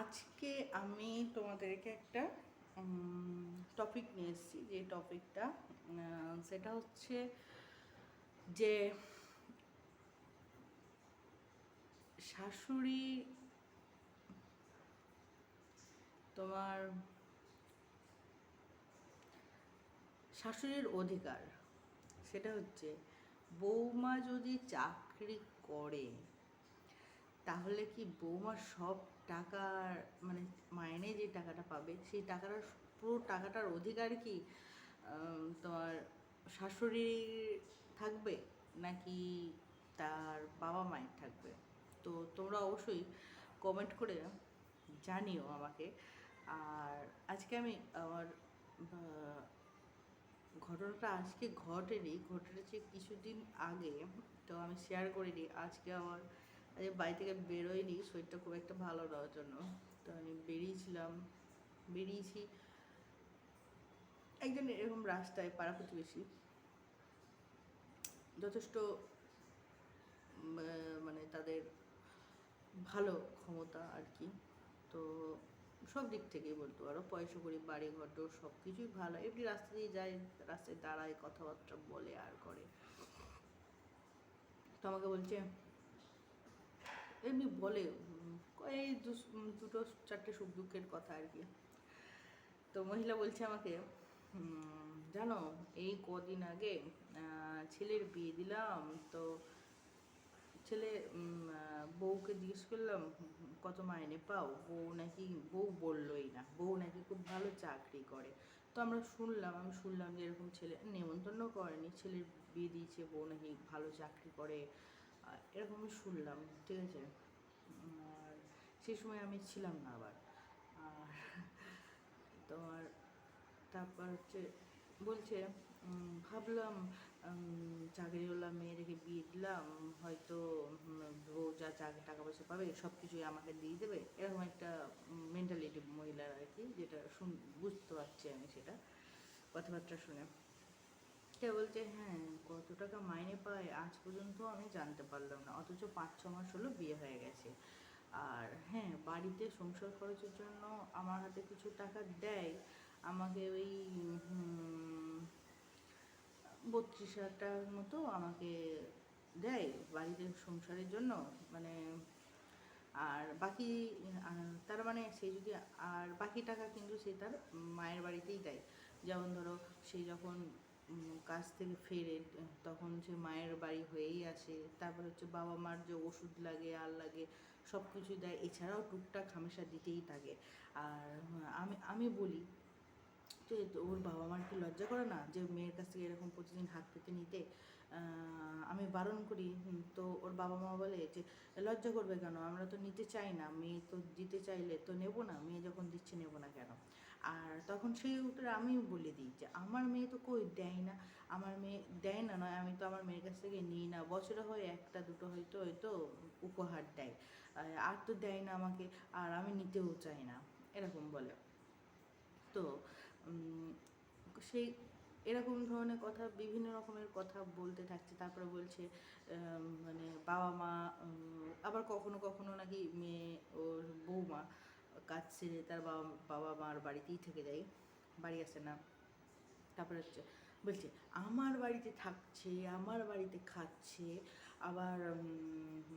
আজকে আমি তোমাদেরকে একটা টপিক নিয়ে এসেছি। যে টপিকটা সেটা হচ্ছে যে শাশুড়ি তোমার শাশুড়ির অধিকার, সেটা হচ্ছে বৌমা যদি চাকরি করে, তাহলে কি বৌমার সব টাকার মানে মাইনে যে টাকাটা পাবে, সেই টাকাটার পুরো টাকাটার অধিকার কি তোমার শাশুড়ির থাকবে নাকি তার বাবা মায়ের থাকবে? তো তোমরা অবশ্যই কমেন্ট করে জানিও আমাকে। আর আজকে আমি আমার ঘটনাটা আজকে ঘটেনি, ঘটেছে কিছুদিন আগে, তো আমি শেয়ার করিনি। আজকে আমার আজকে বাড়ি থেকে বেরোয়নি, শরীরটা খুব একটা ভালো নেওয়ার জন্য। তো আমি বেরিয়েছিলাম, বেরিয়েছি। একজন এরকম রাস্তায়, পাড়া প্রতিবেশী। যথেষ্ট মানে তাদের ভালো ক্ষমতা আর কি। তো সব দিক থেকেই বলতো আরও পয়সা করি বাড়ি ঘর সব কিছুই ভালো। এমনি রাস্তা দিয়ে যায়, রাস্তায় দাঁড়ায়, কথাবার্তা বলে, আর করে। তো আমাকে বলছে এমনি বলে এই দুটো চারটে সুখ দুঃখের কথা আর কি। তো মহিলা বলছে আমাকে জানো, এই কদিন আগে ছেলের বিয়ে দিলাম, তো ছেলে বউকে জিজ্ঞেস করলাম, কত মাইনে পাও? বউ নাকি, বউ বললোই না। বউ নাকি খুব ভালো চাকরি করে। তো আমরা শুনলাম, আমি শুনলাম যে এরকম ছেলে, নেমন্তন্ন করেনি। ছেলের বিয়ে দিয়েছে, বউ নাকি ভালো চাকরি করে। এরকম আমি শুনলাম, ঠিক আছে? আর সেই সময় আমি ছিলাম না আবার। আর তোমার, তারপর হচ্ছে বলছে ভাবলাম চাকরিওয়ালা মেয়ে রেখে বিয়ে দিলাম, হয়তো বউ যা চাকরি টাকা পয়সা পাবে সব কিছুই আমাকে দিয়ে দেবে। এরকম একটা মেন্টালিটি মহিলার আর কি, যেটা শুন, বুঝতে পারছি আমি সেটা কথাবার্তা শুনে। সে বলছে হ্যাঁ কত টাকা মাইনে পায় আজ পর্যন্ত আমি জানতে পারলাম না। অথচ পাঁচ, ছ মাস হলো বিয়ে হয়ে গেছে। আর হ্যাঁ বাড়িতে সংসার খরচের জন্য আমার হাতে কিছু টাকা দেয়। আমাকে ওই বত্রিশ হাজার টাকার মতো আমাকে দেয় বাড়িতে সংসারের জন্য। মানে আর বাকি তার মানে সে যদি, আর বাকি টাকা কিন্তু সে তার মায়ের বাড়িতেই দেয়। যেমন ধরো, সে যখন কাজ থেকে ফেরে, তখন সে মায়ের বাড়ি হয়েই আসে। তারপর হচ্ছে বাবা মার যে ওষুধ লাগে আর লাগে সব কিছু দেয়। এছাড়াও টুকটাক হামেশা দিতেই থাকে। আর, আমি আমি বলি যে ওর বাবা মার কি লজ্জা করে না যে মেয়ের কাছ থেকে এরকম প্রতিদিন হাত পেতে নিতে? আমি বারণ করি তো ওর বাবা মা বলে যে, লজ্জা করবে কেন? আমরা তো নিতে চাই না। মেয়ে তো দিতে চাইলে তো নেব না। মেয়ে যখন দিচ্ছে নেব না কেন? আর তখন সেই উত্তরে আমিও বলে দিই যে, আমার মেয়ে তো কই দেয় না? আমার মেয়ে দেয় না, নয় আমি তো আমার মেয়ের কাছ থেকে নিই না। বছরে হয় একটা, দুটো হয়তো হয়তো উপহার দেয়। আর- তো দেয় না আমাকে, আর আমি নিতেও চাই না। এরকম বলে। তো সেই এরকম ধরনের কথা, বিভিন্ন রকমের কথা বলতে থাকছে। তারপরে বলছে মানে বাবা মা আবার কখনো কখনো নাকি মেয়ে ওর বৌমা কাজ ছেড়ে তার বাবা বাবা মার বাড়িতেই থেকে যায়, বাড়ি আসে না। তারপরে হচ্ছে, বলছে, আমার বাড়িতে থাকছে, আমার বাড়িতে খাচ্ছে, আবার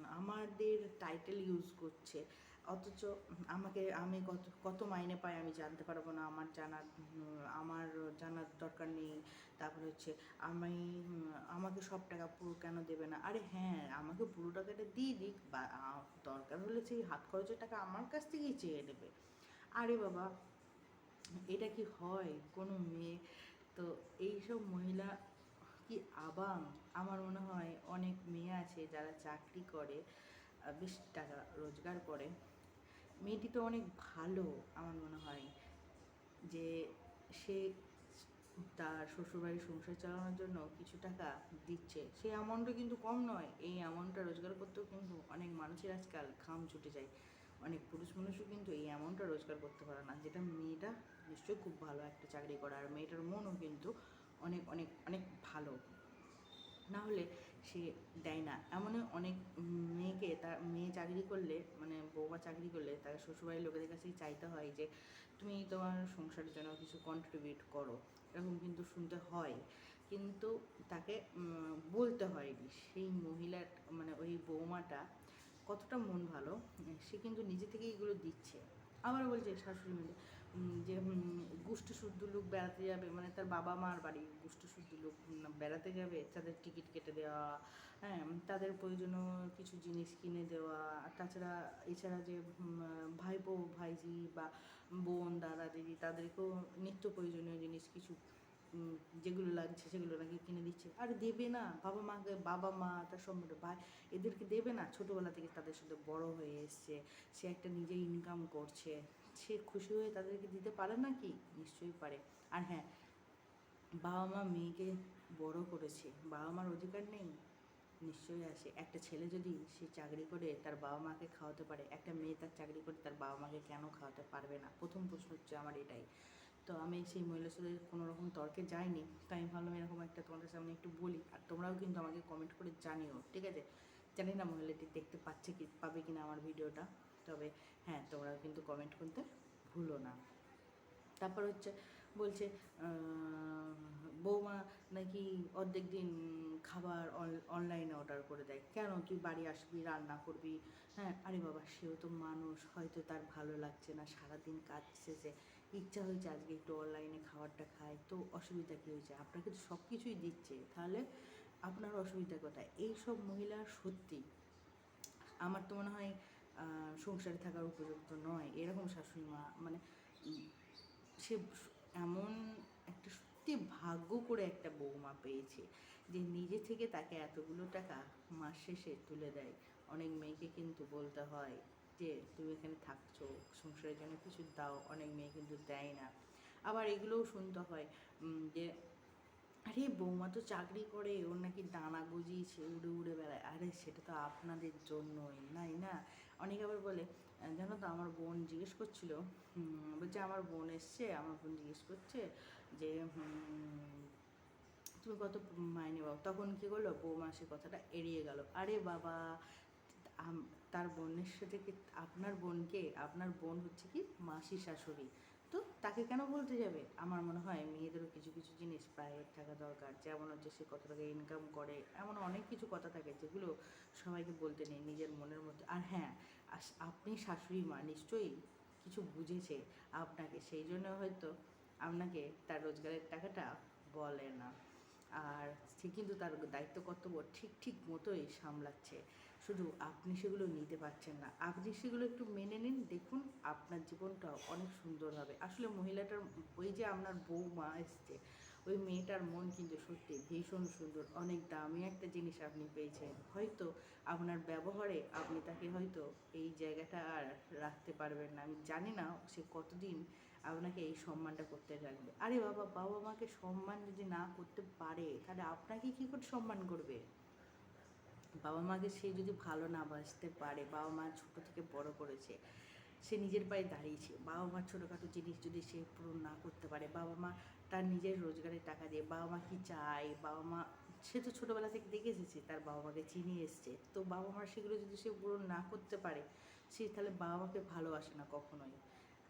আমাদের টাইটেল ইউজ করছে। অথচ আমাকে, আমি কত কত মাইনে পাই আমি জানতে পারব না। আমার জানার আমার জানার দরকার নেই। তারপরে হচ্ছে আমি, আমাকে সব টাকা পুরো কেন দেবে না? আরে হ্যাঁ আমাকে পুরো টাকাটা দিয়ে দিক বা দরকার হলে সেই হাত খরচের টাকা আমার কাছ থেকেই চেয়ে নেবে। আরে বাবা, এটা কি হয়? কোনো মেয়ে তো এইসব মহিলা কি আবাং আমার মনে হয় অনেক মেয়ে আছে যারা চাকরি করে বেশ টাকা রোজগার করে। মেয়েটি তো অনেক ভালো, আমার মনে হয়। যে সে তার শ্বশুরবাড়ির সংসার চালানোর জন্য কিছু টাকা দিচ্ছে। সেই অ্যামাউন্টটা কিন্তু কম নয়, এই অ্যামাউন্টটা রোজগার করতেও কিন্তু অনেক মানুষের আজকাল ঘাম ছুটে যায়। অনেক পুরুষ মানুষও কিন্তু এই অ্যামাউন্টটা রোজগার করতে পারে না, যেটা মেয়েটা নিশ্চয়ই খুব ভালো একটা চাকরি করে, আর মেয়েটার মনও কিন্তু অনেক অনেক অনেক ভালো। না হলে সে দেয় না। এমনই অনেক মেয়েকে তার, মেয়ে চাকরি করলে মানে বৌমা চাকরি করলে তার শ্বশুরবাড়ির লোকেদের কাছেই চাইতে হয় যে, তুমি তোমার সংসারের জন্য কিছু কন্ট্রিবিউট করো। এরকম কিন্তু শুনতে হয়। কিন্তু তাকে বলতে হয়নি। সেই মহিলার মানে ওই বৌমাটা কতটা মন ভালো, সে কিন্তু নিজে থেকেই এগুলো দিচ্ছে। আবার বলছে, শাশুড়ি মিলে। যে গুষ্টি শুদ্ধ লোক বেড়াতে যাবে মানে তার বাবা মার বাড়ি গুষ্টি শুদ্ধ লোক বেড়াতে যাবে, তাদের টিকিট কেটে দেওয়া হ্যাঁ তাদের প্রয়োজনীয় কিছু জিনিস কিনে দেওয়া, আর তাছাড়া এছাড়া যে ভাইপো, ভাইজি বা বোন, দাদা, দিদি, তাদেরকেও নিত্য প্রয়োজনীয় জিনিস কিছু যেগুলো লাগছে সেগুলো নাকি কিনে দিচ্ছে। আর দেবে না, বাবা মাকে, বাবা মা, তার সম্বন্ধে ভাই, এদেরকে দেবে না। ছোটোবেলা থেকে তাদের সাথে বড় হয়ে এসছে, সে একটা নিজে ইনকাম করছে। সে খুশি হয়ে তাদেরকে দিতে পারে না কি নিশ্চয়ই পারে। আর হ্যাঁ বাবা মা মেয়েকে বড় করেছে, বাবা মার অধিকার নেই? নিশ্চয়ই আছে একটা ছেলে যদি সে চাকরি করে, তার বাবা মাকে খাওয়াতে পারে। একটা মেয়ে তার চাকরি করে, তার বাবা মাকে কেন খাওয়াতে পারবে না? প্রথম প্রশ্ন হচ্ছে আমার এটাই। তো আমি সেই মহিলার সাথে কোনো রকম তর্কে যাইনি। তো আমি ভাবলাম এরকম একটা তোমাদের সামনে একটু বলি, আর তোমরাও কিন্তু আমাকে কমেন্ট করে জানিও, ঠিক আছে? জানি না মহিলাটি দেখতে পাচ্ছে কি, পাবে কিনা আমার ভিডিওটা। তবে হ্যাঁ তোমরা কিন্তু কমেন্ট করতে ভুলো না। তারপর হচ্ছে বলছে বৌমা নাকি অর্ধেক দিন খাবার অনলাইনে অর্ডার করে দেয়। কেন? তুই বাড়ি আসবি, রান্না করবি। হ্যাঁ আরে বাবা, সেও তো মানুষ, হয়তো তার ভালো লাগছে না, সারাদিন কাজ শেষে ইচ্ছা হয়েছে আজকে একটু অনলাইনে খাবারটা খায় তো অসুবিধা কী হয়েছে? আপনাকে তো সব কিছুই দিচ্ছে। তাহলে আপনার অসুবিধা কোথায়? এইসব মহিলা সত্যি। আমার তো মনে হয় সংসারে থাকার উপযুক্ত নয়। এরকম শাশুড়ি মা মানে সে এমন একটা সত্যি ভাগ্য করে একটা বৌমা পেয়েছে যে নিজে থেকে তাকে এতগুলো টাকা মাস শেষে তুলে দেয়। অনেক মেয়েকে কিন্তু বলতে হয় যে, তুমি এখানে থাকছো, সংসারের জন্য কিছু দাও। অনেক মেয়ে কিন্তু দেয় না। আবার এগুলোও শুনতে হয় যে, আরে বৌমা তো চাকরি করে, ওর নাকি দানা গজিয়েছে, উড়ে উড়ে বেড়ায়। আরে, সেটা তো আপনাদের জন্যই, নাই না? অনেকে আবার বলে জানো তো আমার বোন জিজ্ঞেস করছিল বলছে আমার বোন এসছে, আমার বোন জিজ্ঞেস করছে যে তুমি কত মাইনে পাও? তখন কী করল, বৌমা সে কথাটা এড়িয়ে গেল। আরে বাবা তার বোনের সাথে কি আপনার বোনকে, আপনার বোন হচ্ছে কি মাসি শাশুড়ি? তো তাকে কেন বলতে যাবে? আমার মনে হয় মেয়েদেরও কিছু কিছু জিনিস প্রাইভেট থাকা দরকার। যেমন হচ্ছে সে কত টাকা ইনকাম করে, এমন অনেক কিছু কথা থাকে যেগুলো সবাইকে বলতে নেই নিজের মনের মধ্যে। আর হ্যাঁ আপনি শাশুড়ি মা নিশ্চয়ই কিছু বুঝেছে আপনাকে, সেই জন্য হয়তো আপনাকে তার রোজগারের টাকাটা বলে না। আর সে কিন্তু তার দায়িত্ব কর্তব্য ঠিক ঠিক মতোই সামলাচ্ছে। শুধু আপনি সেগুলো নিতে পারছেন না। আপনি সেগুলো একটু মেনে নিন, দেখুন আপনার জীবনটা অনেক সুন্দর হবে। আসলে মহিলাটার ওই যে আপনার বৌমা এসছে, ওই মেয়েটার মন কিন্তু সত্যি ভীষণ সুন্দর, অনেক দামি একটা জিনিস আপনি পেয়েছেন। হয়তো আপনার ব্যবহারে আপনি তাকে হয়তো এই জায়গাটা আর রাখতে পারবেন না। আমি জানি না সে কতদিন আপনাকে এই সম্মানটা করতে রাখবে আরে বাবা বাবা মাকে সম্মান যদি না করতে পারে, তাহলে আপনাকে কী করে সম্মান করবে? বাবা মাকে সে যদি ভালো না বাসতে পারে, বাবা মা ছোটো থেকে বড় করেছে, সে নিজের পায়ে দাঁড়িয়েছে। বাবা মার ছোটোখাটো জিনিস যদি সে পূরণ না করতে পারে, বাবা মা তার নিজের রোজগারের টাকা দিয়ে বাবা মা কি চায়, বাবা মা, সে তো ছোটোবেলা থেকে দেখে এসেছে, তার বাবা মাকে চিনি এসছে। তো বাবা মার সেগুলো যদি সে পূরণ না করতে পারে, সে তাহলে বাবা মাকে ভালোবাসে না কখনোই।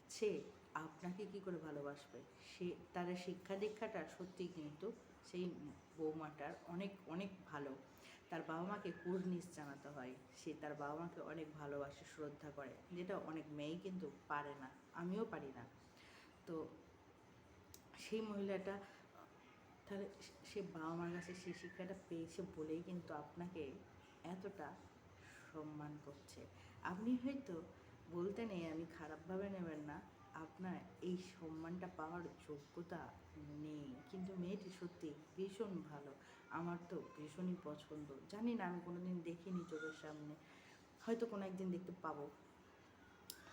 সে আপনাকে কি করে ভালোবাসবে? সে, তার শিক্ষা দীক্ষাটা সত্যি কিন্তু সেই বৌমাটার অনেক অনেক ভালো। তার বাবা মাকে কুর্নিশ জানাতে হয়। সে তার বাবা মাকে অনেক ভালোবাসে, শ্রদ্ধা করে, যেটা অনেক মেয়েই কিন্তু পারে না, আমিও পারি না। তো সেই মহিলাটা, তাহলে সে বাবা মার কাছে সেই শিক্ষাটা পেয়েছে বলেই কিন্তু আপনাকে এতটা সম্মান করছে। আপনি হয়তো বলতে নেই, আমি খারাপভাবে নেবেন না। আপনার এই সম্মানটা পাওয়ার যোগ্যতা নেই। কিন্তু মেয়েটি সত্যি ভীষণ ভালো। আমার তো ভীষণই পছন্দ। জানি না, আমি কোনোদিন দেখিনি চোখের সামনে। হয়তো কোনো একদিন দেখতে পাবো।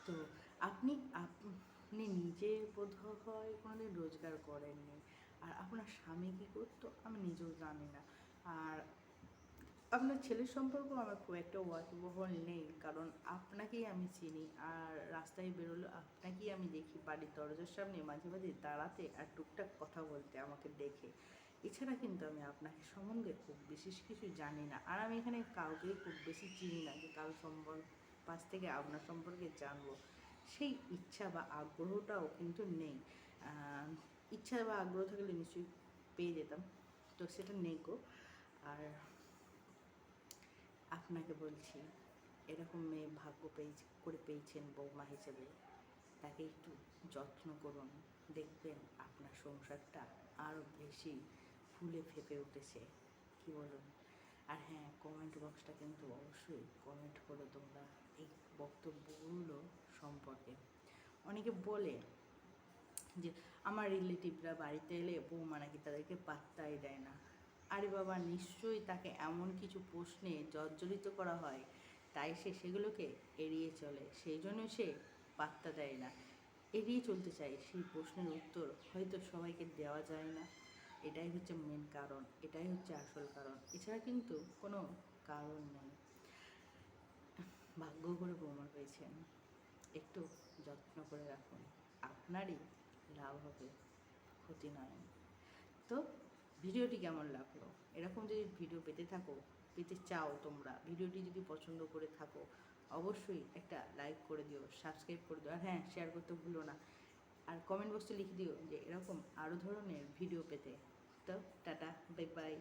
তো আপনি আপনি নিজে বোধ হয় কোনোদিন রোজগার করেননি। আর আপনার স্বামী কী করতো? আমি নিজেও জানি না। আর আপনার ছেলের সম্পর্ক আমার খুব একটা ওয়াকিবহল নেই। কারণ আপনাকেই আমি চিনি। আর রাস্তায় বেরোলে আপনাকেই আমি দেখি বাড়ির দরজার সামনে মাঝে মাঝে দাঁড়াতে আর টুকটাক কথা বলতে আমাকে দেখে। এছাড়া কিন্তু আমি আপনাকে সম্বন্ধে খুব বিশেষ কিছু জানি না। আর আমি এখানে কাউকেই খুব বেশি চিনি না যে কারও সম্পর্ক পাশ থেকে আপনার সম্পর্কে জানব। সেই ইচ্ছা বা আগ্রহটাও কিন্তু নেই। ইচ্ছা বা আগ্রহ থাকলে নিশ্চয়ই পেয়ে যেতাম। তো সেটা নেই গো। আর আপনাকে বলছি, এরকম মেয়ে ভাগ্য পেয়েছে, করে পেয়েছেন বৌমা হিসেবে। তাকে একটু যত্ন করুন। দেখবেন আপনার সংসারটা আরও বেশি ফুলে ফেঁপে উঠেছে, কি বলুন আর হ্যাঁ কমেন্ট বক্সটা কিন্তু অবশ্যই কমেন্ট করো তোমরা এই বক্তব্যগুলো সম্পর্কে। অনেকে বলে যে আমার রিলেটিভরা বাড়িতে এলে বৌমা নাকি তাদেরকে পাত্তাই দেয় না। আরে বাবা, নিশ্চয়ই তাকে এমন কিছু প্রশ্নে জর্জরিত করা হয়, তাই সে সেগুলোকে এড়িয়ে চলে। সেই জন্য সে পাত্তা দেয় না। এড়িয়ে চলতে চায়, সেই প্রশ্নের উত্তর হয়তো সবাইকে দেওয়া যায় না। এটাই হচ্ছে মেন কারণ, এটাই হচ্ছে আসল কারণ। এছাড়া কিন্তু কোনো কারণ নেই। ভাগ্য করে বৌমা পেয়েছেন। একটু যত্ন করে রাখুন। আপনারই লাভ হবে, ক্ষতি নয়। তো ভিডিওটি কেমন লাগল? এরকম যদি ভিডিও পেতে থাকো, পেতে চাও তোমরা, ভিডিওটি যদি পছন্দ করে থাকো, অবশ্যই একটা লাইক করে দিও সাবস্ক্রাইব করে দিও। আর হ্যাঁ শেয়ার করতে ভুলো না। আর কমেন্ট বক্সে লিখে দিও যে এরকম আরও ধরনের ভিডিও পেতে। তো টাটা বাই বাই